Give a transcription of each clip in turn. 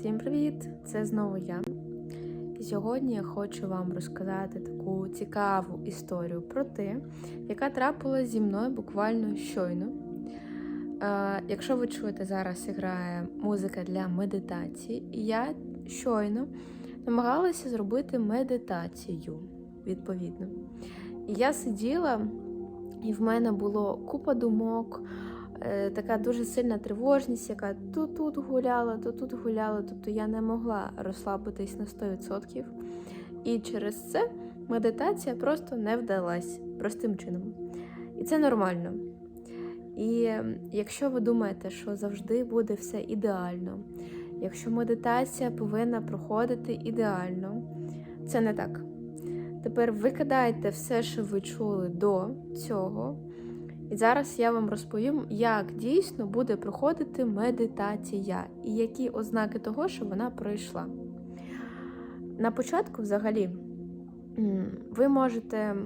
Всім привіт! Це знову я. І сьогодні я хочу вам розказати таку цікаву історію про те, яка трапилася зі мною буквально щойно. Е, якщо ви чуєте, зараз грає музика для медитації, і я щойно намагалася зробити медитацію, відповідно. І я сиділа, і в мене було купа думок, така дуже сильна тривожність, яка то тут гуляла, то тут гуляла. Тобто я не могла розслабитись на 100%. І через це медитація просто не вдалась простим чином. І це нормально. І якщо ви думаєте, що завжди буде все ідеально, якщо медитація повинна проходити ідеально, це не так. Тепер викидайте все, що ви чули до цього. І зараз я вам розповім, як дійсно буде проходити медитація і які ознаки того, що вона пройшла. На початку, взагалі, ви можете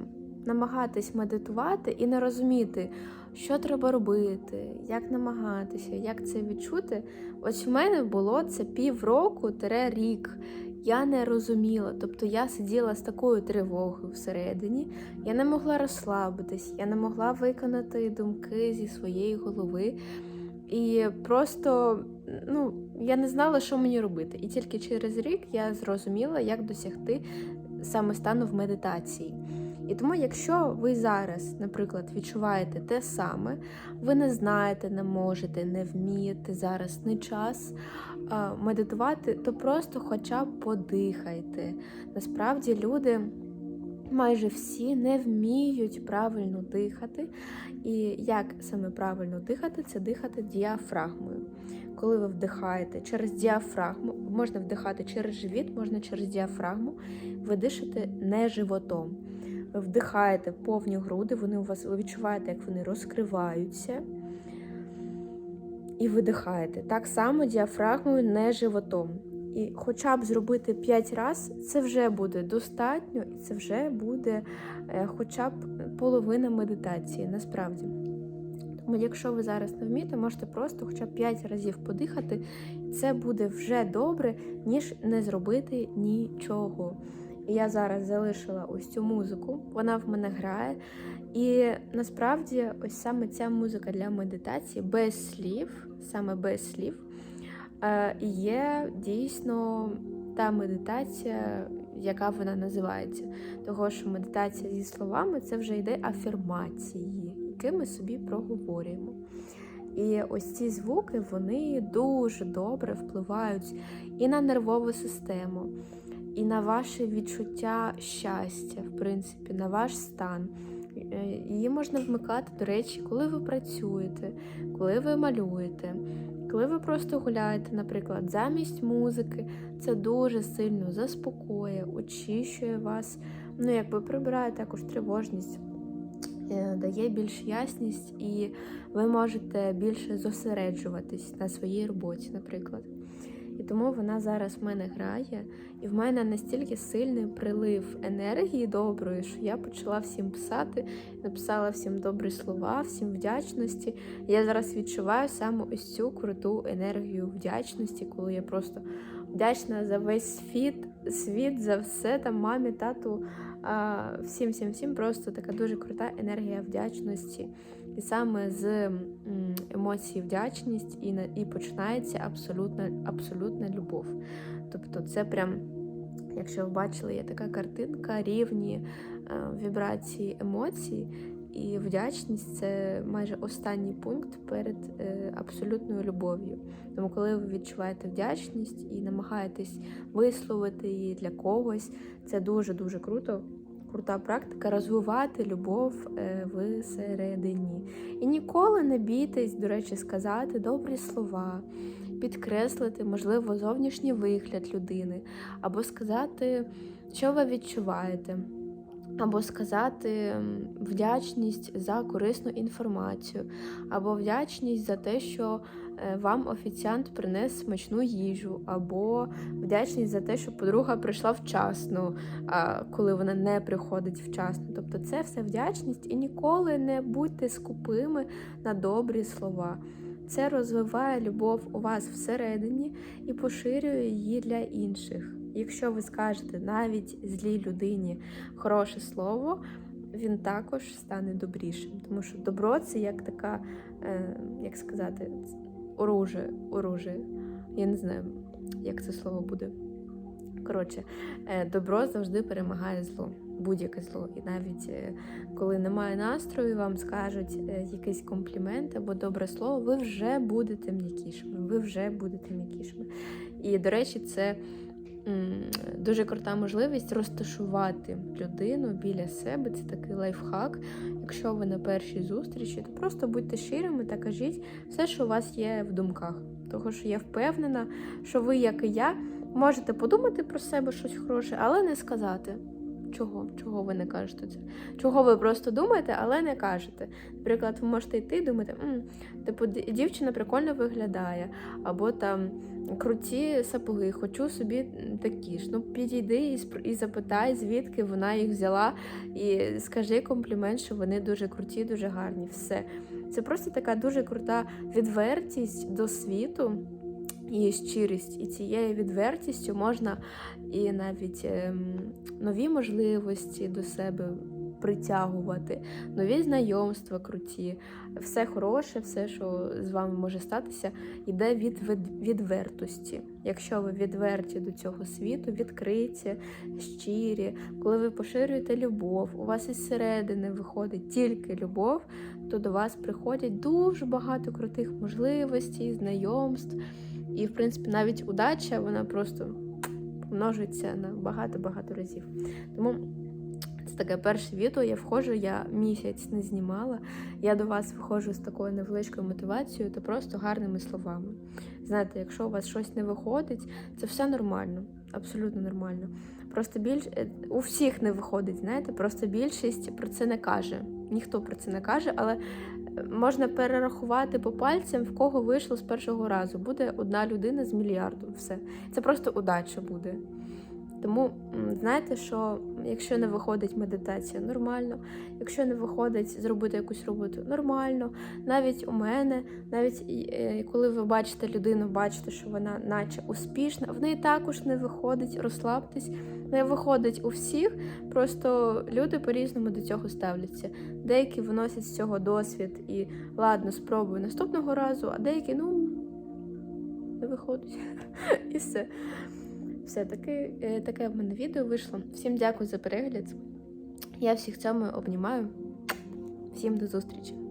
намагатись медитувати і не розуміти, що треба робити, як намагатися, як це відчути. Ось в мене було це півроку рік. Я не розуміла, тобто я сиділа з такою тривогою всередині, я не могла розслабитись, я не могла виконати думки зі своєї голови. І просто ну, я не знала, що мені робити. І тільки через рік я зрозуміла, як досягти саме стану в медитації. І тому, якщо ви зараз, наприклад, відчуваєте те саме, ви не знаєте, не можете, не вмієте зараз не час медитувати, то просто хоча б подихайте. Насправді люди. Майже всі не вміють правильно дихати. І як саме правильно дихати, це дихати діафрагмою. Коли ви вдихаєте через діафрагму, можна вдихати через живіт, можна через діафрагму, ви дишите не животом. Вдихаєте повні груди, вони у вас ви відчуваєте, як вони розкриваються. І видихаєте. Так само діафрагмою, не животом. І хоча б зробити 5 разів, це вже буде достатньо, і це вже буде е, хоча б половина медитації, насправді. Тому, якщо ви зараз не вмієте, можете просто хоча б 5 разів подихати, це буде вже добре, ніж не зробити нічого. Я зараз залишила ось цю музику, вона в мене грає. І насправді, ось саме ця музика для медитації без слів, саме без слів, е, є дійсно та медитація, яка вона називається. Того, що медитація зі словами це вже йде афірмації, які ми собі проговорюємо. І ось ці звуки вони дуже добре впливають і на нервову систему, і на ваше відчуття щастя, в принципі, на ваш стан. Е, Її можна вмикати, до речі, коли ви працюєте, коли ви малюєте, коли ви просто гуляєте, наприклад, замість музики, це дуже сильно заспокоює, очищує вас, ну, якби прибирає також тривожність, е, дає більш ясність, і ви можете більше зосереджуватись на своїй роботі, наприклад. І тому вона зараз в мене грає, і в мене настільки сильний прилив енергії доброї, що я почала всім писати, написала всім добрі слова, всім вдячності. Я зараз відчуваю саме ось цю круту енергію вдячності, коли я просто вдячна за весь світ, світ, за все там мамі, тату, всім, всім, всім. Просто така дуже крута енергія вдячності. І саме з емоції вдячність і і починається абсолютна, абсолютна любов. Тобто, це прям, якщо ви бачили, є така картинка, рівні е, вібрації емоцій, і вдячність це майже останній пункт перед е, абсолютною любов'ю. Тому, коли ви відчуваєте вдячність і намагаєтесь висловити її для когось, це дуже дуже круто крута практика розвивати любов е, всередині. І ніколи не бійтесь, до речі, сказати добрі слова, підкреслити, можливо, зовнішній вигляд людини, або сказати, що ви відчуваєте. Або сказати вдячність за корисну інформацію, або вдячність за те, що вам офіціант принес смачну їжу, або вдячність за те, що подруга прийшла вчасно, коли вона не приходить вчасно. Тобто це все вдячність і ніколи не будьте скупими на добрі слова. Це розвиває любов у вас всередині і поширює її для інших. Якщо ви скажете навіть злій людині хороше слово, він також стане добрішим. Тому що добро це як така, е, як сказати, оружие, оружие. Я не знаю, як це слово буде. Коротше, е, добро завжди перемагає зло, будь-яке зло. І навіть е, коли немає настрою, вам скажуть е, якийсь комплімент або добре слово, ви вже будете м'якішими. Ви вже будете м'якішими. І, до речі, це дуже крута можливість розташувати людину біля себе. Це такий лайфхак. Якщо ви на першій зустрічі, то просто будьте щирими та кажіть все, що у вас є в думках. Тому що я впевнена, що ви, як і я, можете подумати про себе щось хороше, але не сказати. Чого? Чого ви не кажете це? Чого ви просто думаєте, але не кажете? Наприклад, ви можете йти і думати, типу, дівчина прикольно виглядає, або там круті сапоги, хочу собі такі ж. Ну, підійди і, і запитай, звідки вона їх взяла, і скажи комплімент, що вони дуже круті, дуже гарні. Все. Це просто така дуже крута відвертість до світу і щирість. І цією відвертістю можна і навіть ем, нові можливості до себе притягувати, нові знайомства круті, все хороше, все, що з вами може статися, йде від від- відвертості. Якщо ви відверті до цього світу, відкриті, щирі, коли ви поширюєте любов, у вас із середини виходить тільки любов, то до вас приходять дуже багато крутих можливостей, знайомств. І, в принципі, навіть удача, вона просто помножується на багато-багато разів. Тому це таке перше відео. Я входжу, я місяць не знімала. Я до вас виходжу з такою невеличкою мотивацією та просто гарними словами. Знаєте, якщо у вас щось не виходить, це все нормально, абсолютно нормально. Просто більш е, у всіх не виходить, знаєте, просто більшість про це не каже. Ніхто про це не каже, але е, можна перерахувати по пальцям, в кого вийшло з першого разу. Буде одна людина з мільярду. Все. Це просто удача буде. Тому знаєте, що якщо не виходить медитація, нормально. Якщо не виходить зробити якусь роботу, нормально. Навіть у мене, навіть е, коли ви бачите людину, бачите, що вона наче успішна, в неї також не виходить, розслабтесь. Не виходить у всіх, просто люди по-різному до цього ставляться. Деякі виносять з цього досвід і ладно, спробую наступного разу, а деякі, ну, не виходить. І все. Все, таке, е, таке в мене відео вийшло. Всім дякую за перегляд. Я всіх цьому обнімаю. Всім до зустрічі!